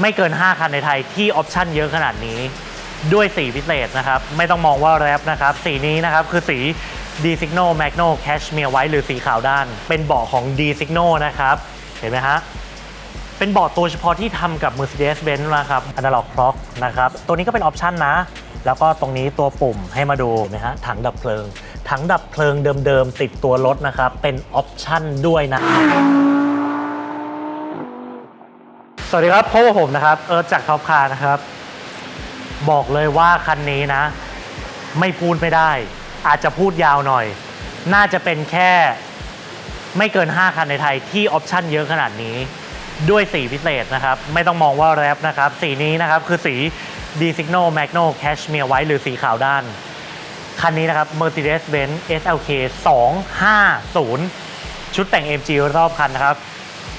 ไม่เกิน 5 คันในไทยที่ออปชั่นเยอะขนาดนี้ ด้วยสีพิเศษนะครับ ไม่ต้องมองว่าแรปนะครับ สีนี้นะครับคือสี d s i g n o Magno Cashmere White หรือสีขาวด้าน เป็นเบาะของ d s i g n o นะครับ เห็นไหมฮะเป็นเบาะตัวเฉพาะที่ทำกับ Mercedes-Benz นะครับ Analog Clock นะครับ ตัวนี้ก็เป็นออปชันนะ แล้วก็ตรงนี้ตัวปุ่มให้มาดูนะฮะ ถังดับเพลิง ถังดับเพลิงเดิมๆ ติดตัวรถนะครับ เป็นออปชันด้วยนะ สวัสดีครับพบกับผมนะครับ เอิร์ธจากท็อปคาร์นะครับ บอกเลยว่าคันนี้นะ ไม่พูดไม่ได้ อาจจะพูดยาวหน่อย น่าจะเป็นแค่ไม่เกิน 5 คันในไทยที่ออปชั่นเยอะขนาดนี้ ด้วยสีพิเศษนะครับ ไม่ต้องมองว่าแรปนะครับ สีนี้นะครับคือสี d s i g n o Magno Cashmere White หรือสีขาวด้าน คันนี้นะครับ Mercedes-Benz SLK 250 ชุดแต่ง AMG รอบคันนะครับ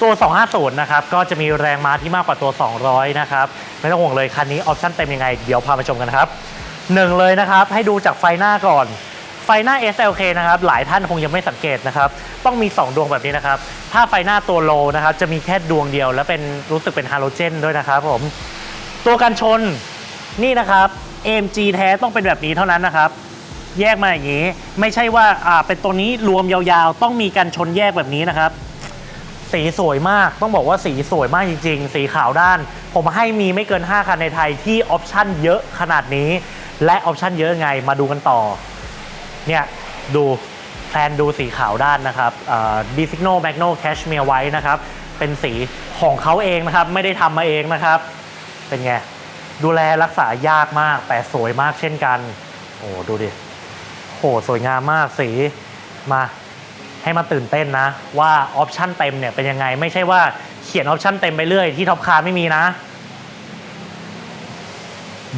ตัว 250 นะครับ ก็จะมีแรงม้าที่มากกว่าตัว 200 นะครับ ไม่ต้องห่วงเลย คันนี้ออปชั่นเต็มยังไง เดี๋ยวพาไปชมกันครับหนึ่งเลยนะครับ ให้ดูจากไฟหน้าก่อน ไฟหน้า SLK นะครับ หลายท่านคงยังไม่สังเกตนะครับ ต้องมี 2 ดวงแบบนี้นะครับ ถ้าไฟหน้าตัวโลนะครับ จะมีแค่ดวงเดียว และเป็นรู้สึกเป็นฮาโลเจนด้วยนะครับผม ตัวกันชนนี่นะครับ AMG แท้ต้องเป็นแบบนี้เท่านั้นนะครับแยกมาอย่างนี้ ไม่ใช่ว่าอ่าเป็นตัวนี้รวมยาวๆ ต้องมีกันชนแยกแบบนี้นะครับ สีสวยมาก ต้องบอกว่าสีสวยมากจริง ๆ สีขาวด้าน ผมให้มีไม่เกิน 5 คันในไทยที่ออปชั่นเยอะขนาดนี้ และออปชั่นเยอะไงมาดูกันต่อ เนี่ยดูแพลนดูสีขาวด้านนะครับดีซิกโนแมกโนแคชเมียร์ไว้นะครับ เป็นสีของเขาเองนะครับ ไม่ได้ทำมาเองนะครับ เป็นไง ดูแลรักษายากมาก แต่สวยมากเช่นกัน โอ้ดูดิโหสวยงามมากสีมา ให้มาตื่นเต้นนะ ว่าออปชันเต็มเนี่ยเป็นยังไง ไม่ใช่ว่าเขียนออปชันเต็มไปเรื่อยที่ท็อปคาร์ไม่มีนะ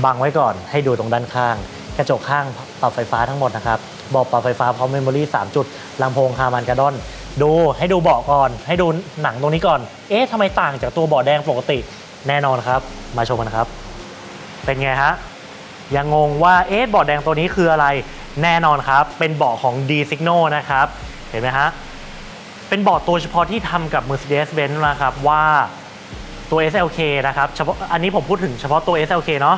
บังไว้ก่อนให้ดูตรงด้านข้าง กระจกข้างปรับไฟฟ้าทั้งหมดนะครับเบอกปรับไฟฟ้าพร้อมเมมโมรี่3จุดลำโพงฮามันกระดอน ดูให้ดูเบาะก่อน ให้ดูหนังตรงนี้ก่อน เอ๊ะทำไมต่างจากตัวเบาะแดงปกติแน่นอนครับ มาชมกันครับ เป็นไงฮะยังงงว่าเอ๊ะเบาะแดงตัวนี้คืออะไร แน่นอนครับ เป็นเบาะของ d s i g n o นะครับ ห็นไหมฮะ เป็นเบาะตัวเฉพาะที่ทำกับ Mercedes-Benz นะครับว่าตัว SLK นะครับเฉพาะอันนี้ผมพูดถึงเฉพาะตัว SLK เนาะ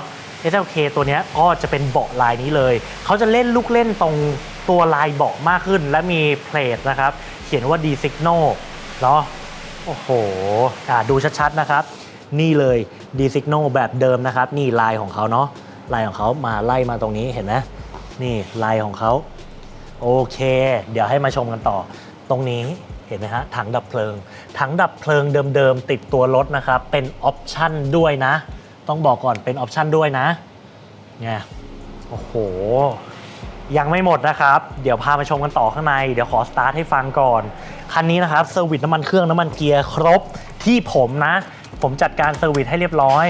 SLK ตัวนี้ก็จะเป็นเบาะลายนี้เลย เขาจะเล่นลูกเล่นตรงตัวลายเบาะมากขึ้น และมีเพลทนะครับ เขียนว่า d s i g n o เนาะโอ้โหอ่าดูชัดๆนะครับ นี่เลย d s i g n o แบบเดิมนะครับ นี่ลายของเขาเนาะลายของเขามาไล่มาตรงนี้เห็นไหมนี่ลายของเขา โอเค เดี๋ยวให้มาชมกันต่อ ตรงนี้เห็นไหมฮะถังดับเพลิง ถังดับเพลิงเดิมๆ ติดตัวรถนะครับ เป็นออปชั่นด้วยนะ ต้องบอกก่อนเป็นออปชั่นด้วยนะเนี่ยโอ้โห ยังไม่หมดนะครับ เดี๋ยวพามาชมกันต่อข้างใน เดี๋ยวขอสตาร์ทให้ฟังก่อน คันนี้นะครับเซอร์วิสน้ำมันเครื่องน้ำมันเกียร์ครบที่ผมนะ ผมจัดการเซอร์วิสให้เรียบร้อย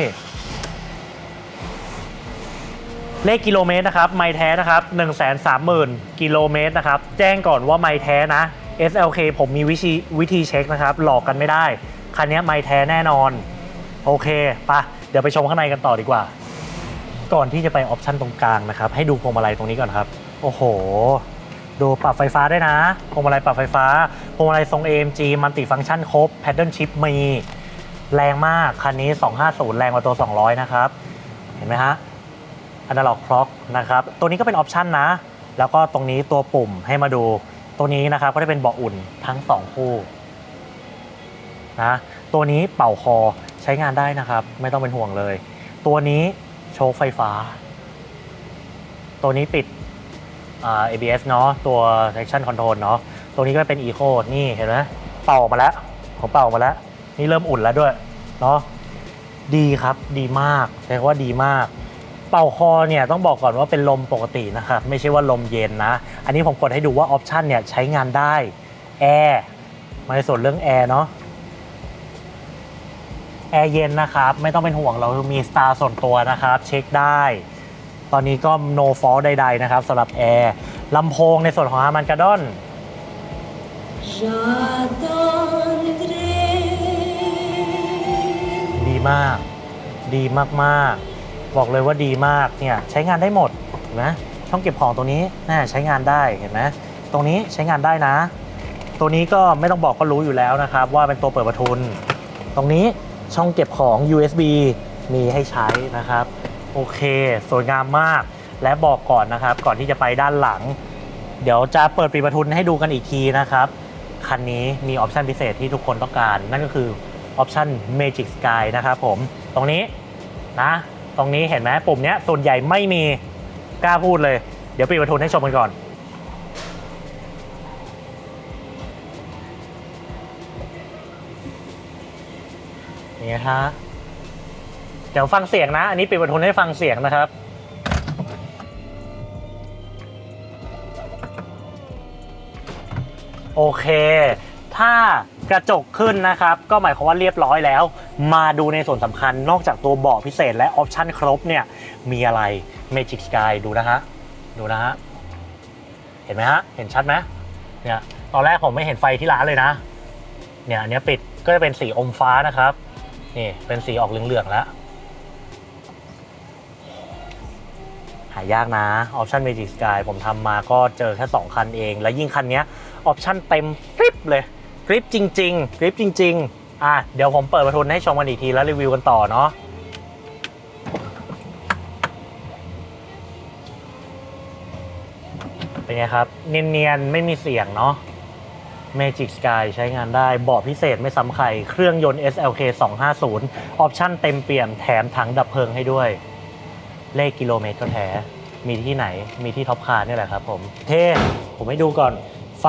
เลขกิโลเมตรนะครับ ไมล์แท้นะครับ 1 3 0 0 0 0 กิโลเมตรนะครับ แจ้งก่อนว่าไมล์แท้นะ SLK ผมมีวิธีวิธีเช็คนะครับ หลอกกันไม่ได้ คันนี้ไมล์แท้แน่นอน โอเคปะเดี๋ยวไปชมข้างในกันต่อดีกว่า ก่อนที่จะไปออปชันตรงกลางนะครับ ให้ดูพวงมาลัยตรงนี้ก่อนครับ โอ้โห ดูปรับไฟฟ้าด้วยนะ พวงมาลัยปรับไฟฟ้า พวงมาลัยทรง AMG มัลติฟังก์ชันครบ แพดเดิลชิพมี แรงมาก คันนี้ 250 แรงกว่าตัว 200 นะครับ เห็นไหมฮะ Analog Clock นะครับ ตัวนี้ก็เป็นออปชันนะ แล้วก็ตรงนี้ตัวปุ่มให้มาดู ตัวนี้นะครับก็จะเป็นเบาะอุ่นทั้ง 2 คู่นะตัวนี้เป่าคอใช้งานได้นะครับ ไม่ต้องเป็นห่วงเลย ตัวนี้โชคไฟฟ้า ตัวนี้ปิด ABS เนาะตัว traction control เนาะตัวนี้ก็เป็น Eco นี่เห็นไหมเป่าออกมาแล้วผมเป่าออกมาแล้ว นี่เริ่มอุ่นแล้วด้วยเนาะดีครับดีมากใช้คำว่าดีมาก เป่าคอเนี่ยต้องบอกก่อนว่าเป็นลมปกตินะครับไม่ใช่ว่าลมเย็นนะ อันนี้ผมกดให้ดูว่าออปชันเนี่ยใช้งานได้แอร์มาในส่วนเรื่องแอร์เนาะแอร์เย็นนะครับ ไม่ต้องเป็นห่วงเรามีสตาร์ส่วนตัวนะครับ เช็คได้ ตอนนี้ก็ no fault ใด ๆ นะครับสำหรับแอร์ลำโพงในส่วนของฮามันกาดอนดีมาก ดีมากๆ บอกเลยว่าดีมากเนี่ยใช้งานได้หมดเห็นไหมช่องเก็บของตรงนี้น่าใช้งานได้เห็นไหมตรงนี้ใช้งานได้นะ ตัวนี้ก็ไม่ต้องบอกก็รู้อยู่แล้วนะครับ ว่าเป็นตัวเปิดประทุน ตรงนี้ช่องเก็บของ USB มีให้ใช้นะครับ โอเค สวยงามมากและบอกก่อนนะครับ ก่อนที่จะไปด้านหลัง เดี๋ยวจะเปิดปีประทุนให้ดูกันอีกทีนะครับคันนี้มีออปชันพิเศษที่ทุกคนต้องการ นั่นก็คือออปชัน Magic Sky นะครับผม ตรงนี้นะ ตรงนี้เห็นไหมปุ่มเนี้ยส่วนใหญ่ไม่มีกล้าพูดเลย เดี๋ยวปีประทุนให้ชมกันก่อน นี่ฮะเดี๋ยวฟังเสียงนะ อันนี้ปิดประทุนให้ฟังเสียงนะครับโอเค ถ้า กระจกขึ้นนะครับ ก็หมายความว่าเรียบร้อยแล้ว มาดูในส่วนสำคัญนอกจากตัวเบาะพิเศษและออปชั่นครบเนี่ย มีอะไร Magic Sky ดูนะฮะ ดูนะฮะ เห็นไหมฮะ เห็นชัดไหมเนี่ยตอนแรกผมไม่เห็นไฟที่ร้านเลยนะ เนี่ยอันนี้ปิดก็จะเป็นสีอมฟ้านะครับ นี่เป็นสีออกเหลืองๆแล้วหายากนะออปชัน Magic Sky ผมทำมาก็เจอแค่ 2 คันเอง แล้วยิ่งคันนี้ออปชันเต็มกริปเลย กริปจริงๆกริปจริง ๆ อะเดี๋ยวผมเปิดประทุนให้ชมกันอีกทีแล้วรีวิวกันต่อเนาะเป็นไงครับ เนียนๆ ไม่มีเสียงเนาะ Magic Sky ใช้งานได้เบาะพิเศษไม่ซ้ำใคร เครื่องยนต์ SLK 250 ออปชั่นเต็มเปี่ยมแถมถังดับเพลิงให้ด้วย เลขกิโลเมตรก็แท้ มีที่ไหน มีที่ท็อปคาร์นี่แหละครับผม เท่ ผมให้ดูก่อน ฟ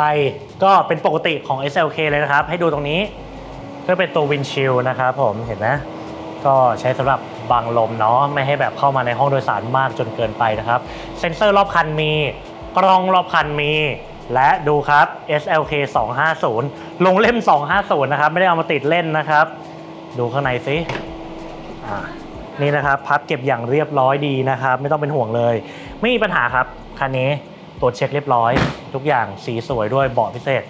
ก็เป็นปกติของ SLK เลยนะครับ ให้ดูตรงนี้ก็เป็นตัววินชิลนะครับผมเห็นไหมก็ใช้สำหรับบังลมเนาะไม่ให้แบบเข้ามาในห้องโดยสารมากจนเกินไปนะครับ เซ็นเซอร์รอบคันมี กล้องรอบคันมี และดูครับ SLK 250 ลงเล่ม 250 นะครับ ไม่ได้เอามาติดเล่นนะครับ ดูข้างในสิอ่านี่นะครับพับเก็บอย่างเรียบร้อยดีนะครับ ไม่ต้องเป็นห่วงเลย ไม่มีปัญหาครับคันนี้ตรวจเช็คเรียบร้อย ทุกอย่างสีสวยด้วยเบาะพิเศษ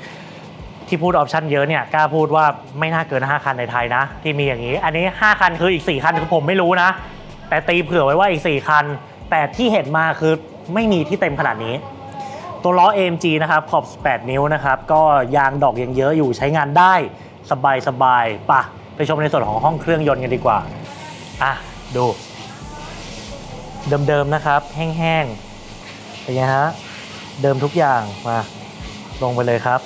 ที่พูดออปชันเยอะเนี่ยกล้าพูดว่าไม่น่าเกิน 5 คันในไทยนะ ที่มีอย่างนี้ อันนี้ 5 คันคืออีก 4 คันคือผมไม่รู้นะ แต่ตีเผื่อไว้ว่าอีก 4 คัน แต่ที่เห็นมาคือไม่มีที่เต็มขนาดนี้ ตัวล้อ AMG นะครับขอบ 18 นิ้วนะครับก็ยางดอกยังเยอะอยู่ใช้งานได้สบายสบายๆปะไปชมในส่วนของห้องเครื่องยนต์กันดีกว่าอะดู เดิมๆนะครับ แห้งๆเป็นไงฮะ เดิมทุกอย่างมาลงไปเลยครับ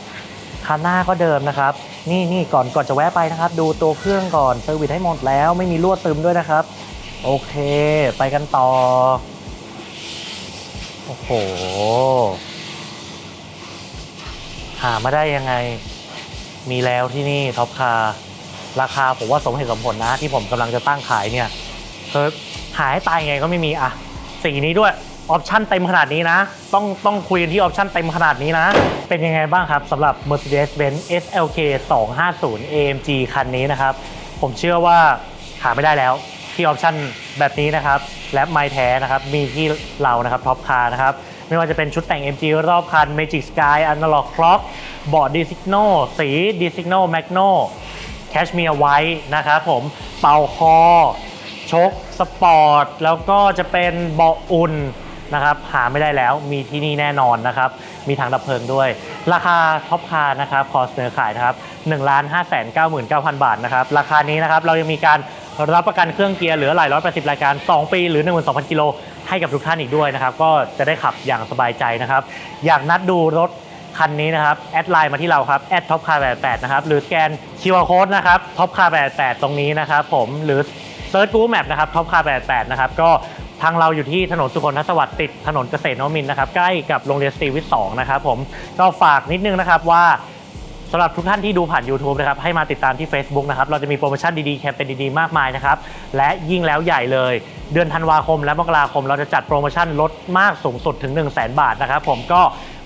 คันหน้าก็เดิมนะครับ นี่นี่ก่อนก่อนจะแวะไปนะครับ ดูตัวเครื่องก่อนเซอร์วิสให้หมดแล้วไม่มีรั่วซึมด้วยนะครับ โอเค ไปกันต่อ โอ้โห หามาได้ยังไง มีแล้วที่นี่ท็อปคาร์ราคาผมว่าสมเหตุสมผลนะที่ผมกำลังจะตั้งขายเนี่ยเฮ้ยหายตายยังไงก็ไม่มีอะสีนี้ด้วย ออปชั่นเต็มขนาดนี้นะ ต้องต้องคุยกันที่ออปชั่นเต็มขนาดนี้นะ เป็นยังไงบ้างครับสำหรับ Mercedes-Benz SLK 250 AMG คันนี้นะครับ ผมเชื่อว่าหาไม่ได้แล้วที่ออปชั่นแบบนี้นะครับ และไม้แท้นะครับ มีที่เรานะครับท็อปคาร์นะครับ ไม่ว่าจะเป็นชุดแต่ง MG รอบคัน Magic Sky Analog Clock บอร์ด d i s i g n o สี d i s i g n o Magno แคชเมียร์ไว้นะครับผมเป่าคอชกสปอร์ต แล้วก็จะเป็นเบาะอุ่น นะครับหาไม่ได้แล้วมีที่นี่แน่นอนนะครับ มีถังดับเพลิงด้วย ราคาท็อปคาร์นะครับขอเสนอขายนะครับ1 5 9 9 9 0 0 บาทนะครับ ราคานี้นะครับเรายังมีการรับประกันเครื่องเกียร์เหลือหลายร้อยแปดสิบรายการ 2 ปีหรือ 12,000กิโลให้กับทุกท่านอีกด้วยนะครับ ก็จะได้ขับอย่างสบายใจนะครับ อยากนัดดูรถคันนี้นะครับ แอดไลน์มาที่เราครับแอดท็อปคาร์88นะครับ หรือสแกนคิวอาร์โค้ดนะครับท็อปคาร์88ตรงนี้นะครับผมหรือเซิร์ช Google Map นะครับท็อปคาร์88นะครับก็ ทางเราอยู่ที่ถนนสุขนทศวรรติดถนนเกษตรนวมินทร์นะครับใกล้กับโรงเรียนสตรีวิทย์2นะครับผมก็ฝากนิดนึงนะครับว่าสำหรับทุกท่านที่ดูผ่าน YouTube นะครับให้มาติดตามที่ Facebook นะครับเราจะมีโปรโมชั่นดีๆ แคมเปญดีๆ มากมายนะครับและยิ่งแล้วใหญ่เลย เดือนธันวาคมและมกราคม เราจะจัดโปรโมชั่นลดมากสูงสุดถึง 1 0 0 0 0แบาทนะครับผมก็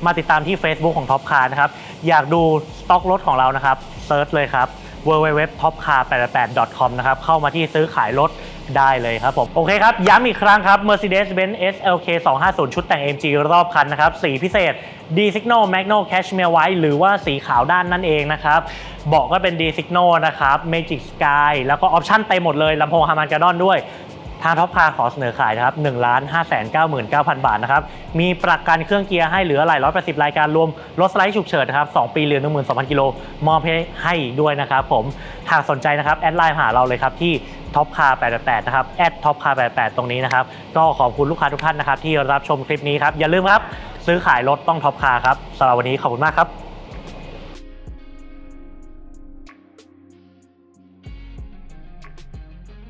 มาติดตามที่ Facebook ของ Top Car นะครับอยากดูสต็อกรถของเรานะครับเซิร์ชเลยครับ www.topcar88.com นะครับเข้ามาที่ซื้อขายรถ ได้เลยครับผม โอเคครับ ย้ำอีกครั้งครับ Mercedes-Benz SLK 250 ชุดแต่ง AMG รอบคันนะครับ สีพิเศษ D Signal Magno Cashmere White หรือว่าสีขาวด้านนั่นเองนะครับเบาะก็เป็น D Signal นะครับ Magic Sky แล้วก็ออปชั่นเต็มหมดเลยลำโพงฮาร์มันการ์ดอนด้วย ทางท็อปคาร์ขอเสนอขายนะครับ1 5 9 9 9 0 0บาทนะครับ มีประกันเครื่องเกียร์ให้เหลือหลายร้อยแปดสิบรายการรวมรถสไลด์ฉุกเฉินนะครับ2ปีเหลือ12,000กิโลมอบให้ด้วยนะครับผมหากสนใจนะครับแอดไลน์หาเราเลยครับที่ท็อปคาร์88 นะครับ แอดท็อปคาร์88 ตรงนี้นะครับ ก็ขอบคุณลูกค้าทุกท่านนะครับ ที่รับชมคลิปนี้ครับ อย่าลืมครับ ซื้อขายรถต้องท็อปคาร์ครับสำหรับวันนี้ขอบคุณมากครับ